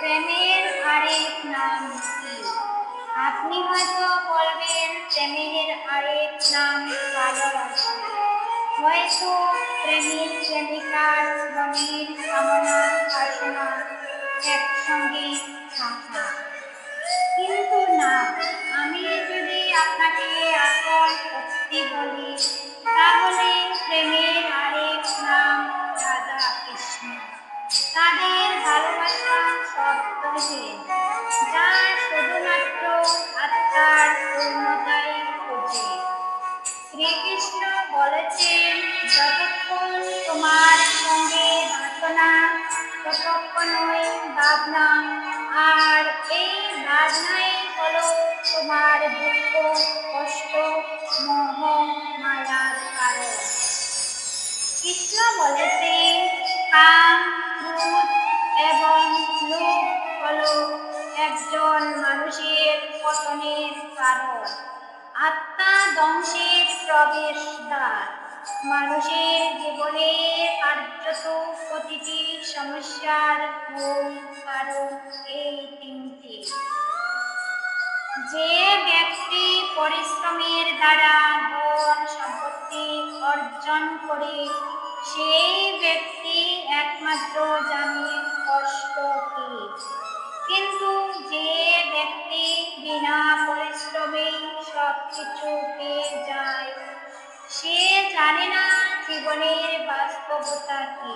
প্রেমের আরেক নাম কি? আপনি হয়তো বলবেন, প্রেমের আরেক নাম ভালোবাসা হয়তো প্রেমিক প্রেমিকার মনের কামনা বাসনা একসঙ্গে থাকা। কিন্তু না, আমি যদি আপনাকে আসল সত্যি বলি, তাহলে প্রেমের শ্রীকৃষ্ণ বলেছেন, যতক্ষণ তোমার সঙ্গে বাসনা ততক্ষণই ভাবনা, আর এই ভাবনাই হলো তোমার দুঃখ, কষ্ট, মোহ, মায়ার কারণ। কৃষ্ণ বলেছেন, কাম ক্রোধ এবং লোভ হলো একজন মানুষের পতনের কারণ। আত্মা ধ্বংসের প্রবেশদ্বার মানুষের জীবনে কার্যত প্রতিটি সমস্যার মূল কারণ এই তিনটি। যে ব্যক্তি পরিশ্রমের দ্বারা ধন সম্পত্তি অর্জন করে, সেই ব্যক্তি একমাত্র জানে কষ্ট কি। কিন্তু জানে না জীবনের বাস্তবতা কি।